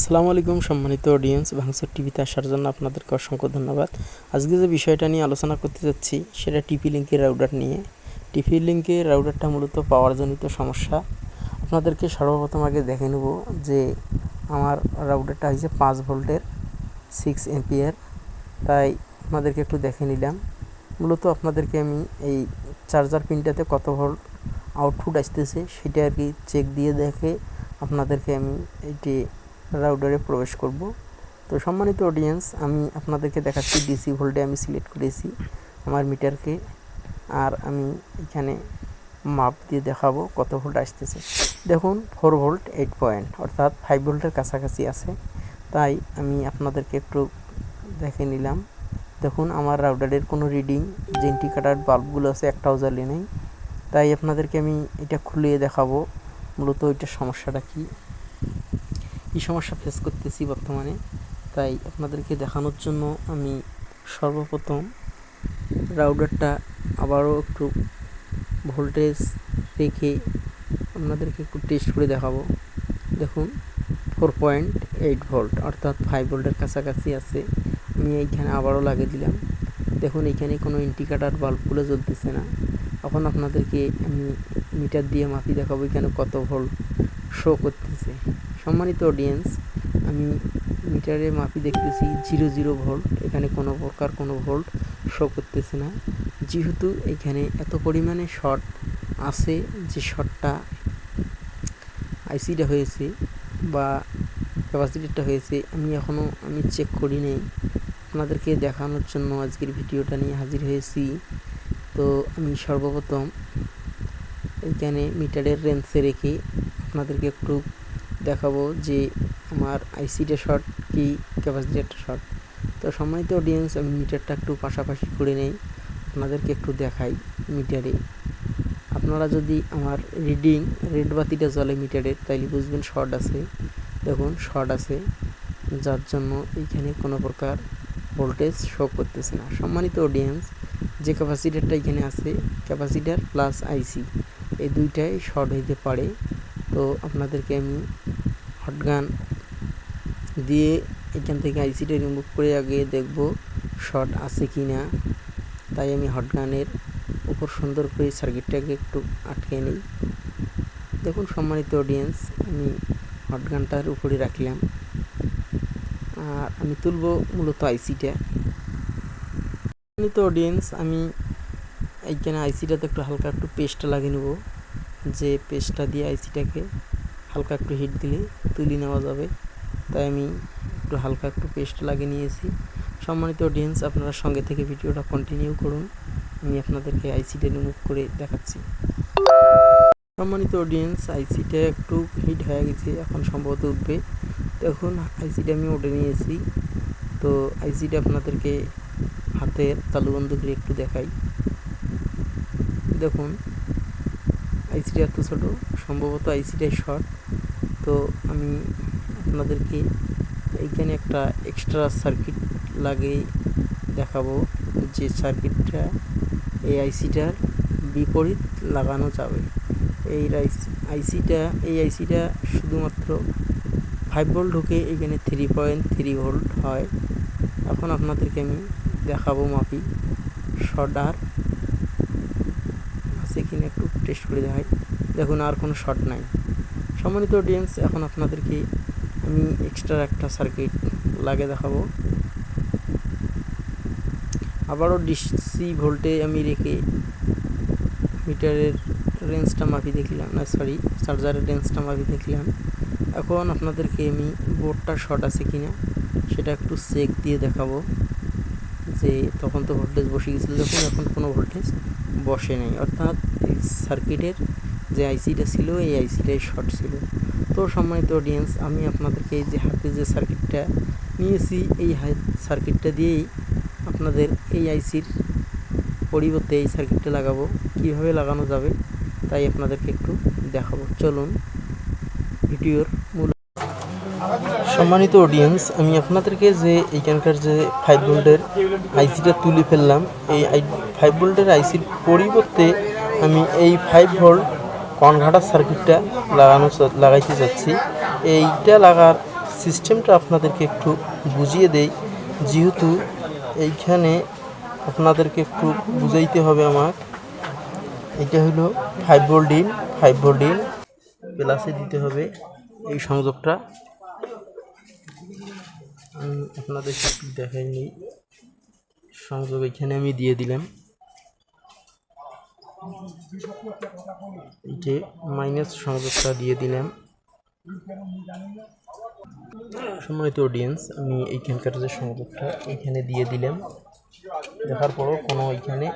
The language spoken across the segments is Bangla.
আসসালামু আলাইকুম সম্মানিত অডিয়েন্স ভাঙচুর টিভিতে আসার জন্য আপনাদেরকে অসংখ্য ধন্যবাদ। আজকে যে বিষয়টা নিয়ে আলোচনা করতে যাচ্ছি, সেটা টিপি লিঙ্কের রাউডার নিয়ে। টিপি লিঙ্কের রাউডারটা মূলত পাওয়ার জনিত সমস্যা। আপনাদেরকে সর্বপ্রথম আগে দেখে নেব যে আমার রাউডারটা হয়েছে পাঁচ ভোল্টের সিক্স এমপিয়ার তাই আপনাদেরকে একটু দেখে নিলাম। মূলত আপনাদেরকে আমি এই চার্জার পিনটাতে কত ভোল্ট আউটপুট আসতেছে, সেটা আর কি চেক দিয়ে দেখে আপনাদেরকে আমি এইটি রাউটারে প্রবেশ করব। তো সম্মানিত অডিয়েন্স আমি আপনাদেরকে দেখাচ্ছি ডিসি ভোল্টে আমি সিলেক্ট করেছি আমার মিটারকে আর আমি এখানে মাপ দিয়ে দেখাবো কত ভোল্ট আসতেছে। দেখুন ফোর ভোল্ট এইট পয়েন্ট অর্থাৎ ফাইভ ভোল্টের কাছাকাছি আছে। তাই আমি আপনাদেরকে একটু দেখে নিলাম। দেখুন, আমার রাউটারের কোনো রিডিং যে ইন্ডিকেটার বাল্বগুলো আছে একটাও জ্বালিয়ে নেই। তাই আপনাদেরকে আমি এটা খুলে দেখাবো। মূলত ওইটার সমস্যাটা কী? কী সমস্যা ফেস করতেছি বর্তমানে? তাই আপনাদেরকে দেখানোর জন্য আমি সর্বপ্রথম রাউডারটা আবারও একটু ভোল্টেজ রেখে আপনাদেরকে একটু টেস্ট করে দেখাবো। দেখুন ফোর পয়েন্ট এইট ভোল্ট অর্থাৎ ফাইভ ভোল্টের কাছাকাছি আছে। আমি এইখানে আবারও লাগিয়ে দিলাম। দেখুন, এইখানে কোনো ইন্ডিকেটার বাল্বগুলো জ্বলতেছে না। এখন আপনাদেরকে আমি মিটার দিয়ে মাপি দেখাবো এখানে কত ভোল্ট শো করতেছে। সম্মানিত অডিয়েন্স আমি মিটারে মাপি দেখতেছি জিরো জিরো ভোল্ট। এখানে কোনো প্রকার কোনো ভোল্ট শো করতেছে না। যেহেতু এখানে এত পরিমাণে শর্ট আছে যে শর্টটা আইসিটা হয়েছে বা ক্যাপাসিটিটা হয়েছে, আমি এখনও আমি চেক করি নেই। আপনাদেরকে দেখানোর জন্য আজকের ভিডিওটা নিয়ে হাজির হয়েছি। তো আমি সর্বপ্রথম এখানে মিটারের রেঞ্জে রেখে আপনাদেরকে একটু দেখাবো যে আমার আইসিটা শর্ট কি ক্যাপাসিটারটা শর্ট তো সম্মানিত অডিয়েন্স আমি মিটারটা একটু পাশাপাশি করে নেই। আপনাদেরকে একটু দেখাই মিটারে আপনারা যদি আমার রিডিং রেড বাতিটা জ্বলে মিটারের তাইলে বুঝবেন শর্ট আছে। দেখুন শর্ট আছে। যার জন্য এইখানে কোনো প্রকার ভোল্টেজ শো করতেছে না। সম্মানিত অডিয়েন্স যে ক্যাপাসিটারটা এখানে আছে ক্যাপাসিটার প্লাস আইসি এই দুইটাই শর্ট হইতে পারে। তো আপনাদেরকে আমি হটগান দিয়ে এখান থেকে আইসিটা রিমুভ করে আগে দেখব শর্ট আছে কি না তাই আমি হটগানের উপর সুন্দর করে সার্কিটটাকে একটু আটকে নিই। দেখুন সম্মানিত অডিয়েন্স আমি হটগানটার উপরে রাখলাম। আর আমি তুলব মূলত আইসিটা সম্মানিত অডিয়েন্স আমি এইখানে আইসিটাতে একটু হালকা একটু পেস্টটা লাগিয়ে নেব। যে পেস্টটা দিয়ে আইসিটাকে হালকা একটু হিট দিলে তুলে নেওয়া যাবে। তাই আমি একটু হালকা একটু পেস্ট লাগিয়ে নিয়েছি। সম্মানিত অডিয়েন্স আপনারা সঙ্গে থেকে ভিডিওটা কন্টিনিউ করুন। আমি আপনাদেরকে আইসিটা রিমুভ করে দেখাচ্ছি। সম্মানিত অডিয়েন্স আইসিটা একটু হিট হয়ে গেছে, এখন সম্ভবত উঠবে। দেখুন আইসিটা আমি উঠে নিয়েছি। তো আইসিটা আপনাদেরকে হাতের তালুবন্ধ করে একটু দেখাই। দেখুন আইসিটা এত ছোটো, সম্ভবত আইসিটাই শর্ট তো আমি আপনাদেরকে এইখানে একটা এক্সট্রা সার্কিট লাগিয়ে দেখাবো যে সার্কিটটা এই আইসিটার বিপরীত লাগানো যাবে। এই আইসিটা এই আইসিটা শুধুমাত্র ফাইভ ভোল্ট ঢুকে এখানে থ্রি পয়েন্ট থ্রি ভোল্ট হয়। এখন আপনাদেরকে আমি দেখাবো মাপি। শর্টার আছে কিনা একটু টেস্ট করে দেখাই। দেখুন আর কোনো শর্ট নাই। সম্মানিত অডিয়েন্স এখন আপনাদেরকে আমি এক্সট্রা একটা সার্কিট লাগে দেখাবো। আবারও ডিসি ভোল্টে আমি রেখে মিটারের রেঞ্জটা মাপি দেখলাম, না সরি চার্জারের রেঞ্জটা মাপি দেখলাম। এখন আপনাদেরকে আমি বোর্ডটা শর্ট আছে কিনা, সেটা একটু চেক দিয়ে দেখাবো যে তখন তো ভোল্টেজ বসে গেছিল। যখন এখন কোনো ভোল্টেজ বসে নেই। অর্থাৎ সার্কিটের যে আইসিটা ছিল, এই আইসিটাই শর্ট ছিল। তো সম্মানিত অডিয়েন্স আমি আপনাদেরকে এই যে হাতে যে সার্কিটটা নিয়েছি, এই সার্কিটটা দিয়েই আপনাদের এই আইসির পরিবর্তে এই সার্কিটটা লাগাবো। কীভাবে লাগানো যাবে, তাই আপনাদেরকে একটু দেখাবো। চলুন ভিডিওর মূল সম্মানিত অডিয়েন্স আমি আপনাদেরকে যে এইখানকার যে ফাইভ ভোল্টের আইসিটা তুলে ফেললাম, এই ফাইভ ভোল্টের আইসির পরিবর্তে আমি এই ফাইভ ভোল্ট কনভার্টার সার্কিটটা লাগানো লাগাইতে যাচ্ছি। এইটা লাগার সিস্টেমটা আপনাদেরকে একটু বুঝিয়ে দেই। যেহেতু এইখানে আপনাদেরকে একটু বুঝাইতে হবে আমার। এটা হলো five volt in five volt in প্লাসে দিতে হবে এই সংযোগটা। আমি আপনাদেরকে একটু দেখাই নিই সংযোগ এখানে আমি দিয়ে দিলাম। যে মাইনাস সংযোগটা দিয়ে দিলাম। সম্মানিত অডিয়েন্স আমি এইখানকার যে সংযোগটা এখানে দিয়ে দিলাম। দেখার পরও কোনো এইখানে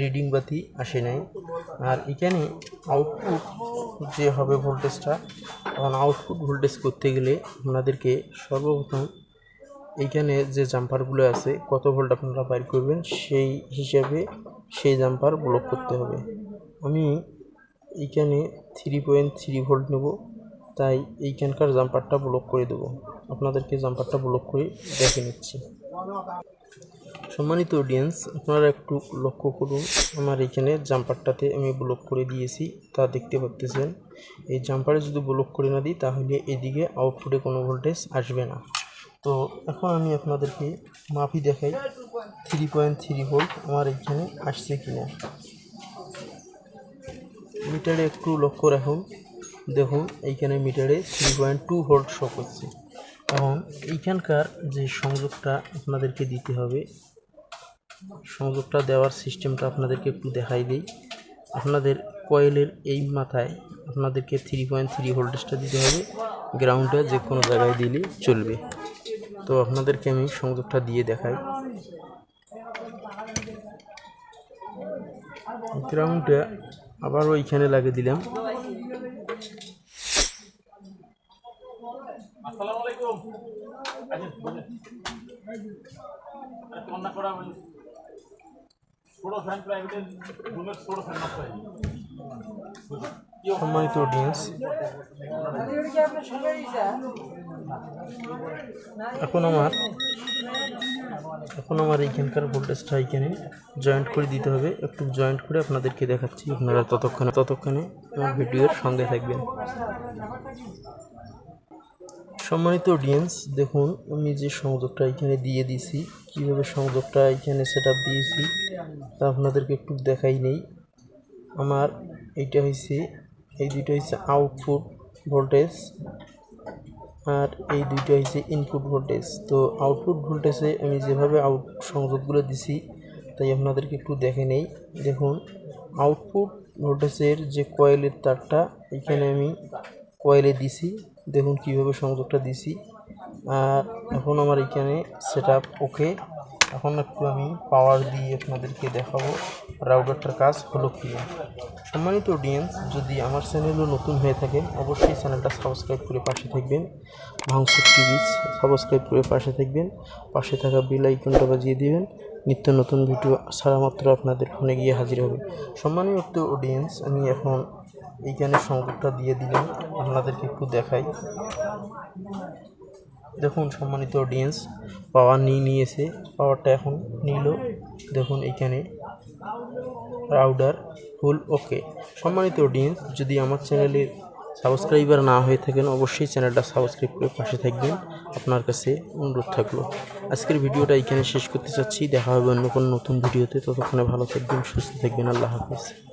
রিডিং বাতি আসে নাই। আর এখানে আউটপুট যে হবে ভোল্টেজটা তখন আউটপুট ভোল্টেজ করতে গেলে আপনাদেরকে সর্বপ্রথম এইখানে যে জাম্পারগুলো আছে, কত ভোল্ট আপনারা বাইর করবেন, সেই হিসাবে সেই জাম্পার ব্লক করতে হবে। আমি এইখানে থ্রি পয়েন্ট থ্রি ভোল্ট নেব, তাই এইখানকার জাম্পারটা ব্লক করে দেবো। আপনাদেরকে জাম্পারটা ব্লক করে দেখে নিচ্ছি। সম্মানিত অডিয়েন্স আপনারা একটু লক্ষ্য করুন, আমার এখানে জাম্পারটাতে আমি ব্লক করে দিয়েছি, তা দেখতে পাচ্ছেন এই জাম্পারে যদি ব্লক করে না দিই, তাহলে এদিকে আউটপুটে কোনো ভোল্টেজ আসবে না। তো এখন আমি আপনাদেরকে মাপি দেখাই। থ্রি পয়েন্ট থ্রি ভোল্ট আমার এখানে আসছে কিনা। মিটারে একটু লক্ষ্য রাখুন। দেখুন, এইখানে মিটারে three point two volt show করছে এখন এইখানকার যে সংযোগটা আপনাদেরকে দিতে হবে, সংযোগটা দেওয়ার সিস্টেমটা আপনাদেরকে একটু দেখাই দিই। আপনাদের কয়েলের এই মাথায় আপনাদেরকে থ্রি পয়েন্ট থ্রি ভোল্টেজটা দিতে হবে। গ্রাউন্ডে যে কোনো জায়গায় দিলে চলবে। তো আপনাদেরকে আমি সংযোগটা দিয়ে দেখাই। গ্রাউন্ডটা আবার ওইখানে লাগিয়ে দিলাম। ছোট ফ্যান প্রাইভেটের রুমের ছোট ফ্যান নষ্ট সম্মানিত অডিয়েন্স এখন আমার এখন আমার এইখানকার ভোল্টেজটা এইখানে জয়েন্ট করে দিতে হবে। একটু জয়েন্ট করে আপনাদেরকে দেখাচ্ছি, আপনারা ততক্ষণে ততক্ষণে আমার ভিডিওর সঙ্গে থাকবেন। সম্মানিত অডিয়েন্স দেখুন, আমি যে সংযোগটা এখানে দিয়ে দিয়েছি, কীভাবে সংযোগটা এখানে সেট দিয়েছি, তা আপনাদেরকে একটু দেখাই নেই। আমার এইটা হয়েছে এই দুইটা হচ্ছে আউটপুট ভোল্টেজ আর এই দুইটা হচ্ছে ইনপুট ভোল্টেজ তো আউটপুট ভোল্টেজে আমি যেভাবে আউট সংযোগগুলো দিছি, তাই আপনাদেরকে একটু দেখে নেই। দেখুন আউটপুট ভোল্টেজের যে কয়েলের তারটা, এখানে আমি কয়েলে দিছি। দেখুন কীভাবে সংযোগটা দিছি। আর এখন আমার এখানে সেট ওকে এখন একটু আমি পাওয়ার দিয়ে আপনাদেরকে দেখাবো রাউটারটার কাজ হলো কি। সম্মানিত অডিয়েন্স যদি আমার চ্যানেলও নতুন হয়ে থাকে, অবশ্যই চ্যানেলটা সাবস্ক্রাইব করে পাশে থাকবেন। ভাংসুর টিভি সাবস্ক্রাইব করে পাশে থাকবেন। পাশে থাকা বেল আইকনটা বাজিয়ে দিবেন। নিত্য নতুন ভিডিও ছাড়া মাত্র আপনাদের ফোনে গিয়ে হাজির হবে। সম্মানিত অডিয়েন্স আমি এখন এইখানে সংযোগটা দিয়ে দিলাম। আপনাদেরকে একটু দেখাই। দেখুন সম্মানিত অডিয়েন্স পাওয়ার নিয়ে নিয়েছে, পাওয়ারটা এখন নিল। দেখুন এইখানে রাউডার ফুল ওকে সম্মানিত অডিয়েন্স যদি আমার চ্যানেলে সাবস্ক্রাইবার না হয়ে থাকেন, অবশ্যই চ্যানেলটা সাবস্ক্রাইব করে পাশে থাকবেন। আপনার কাছে অনুরোধ থাকল। আজকের ভিডিওটা এখানে শেষ করতে চাচ্ছি। দেখা হবে অন্য কোনো নতুন ভিডিওতে। ততক্ষণে ভালো থাকবেন, সুস্থ থাকবেন। আল্লাহ হাফিজ।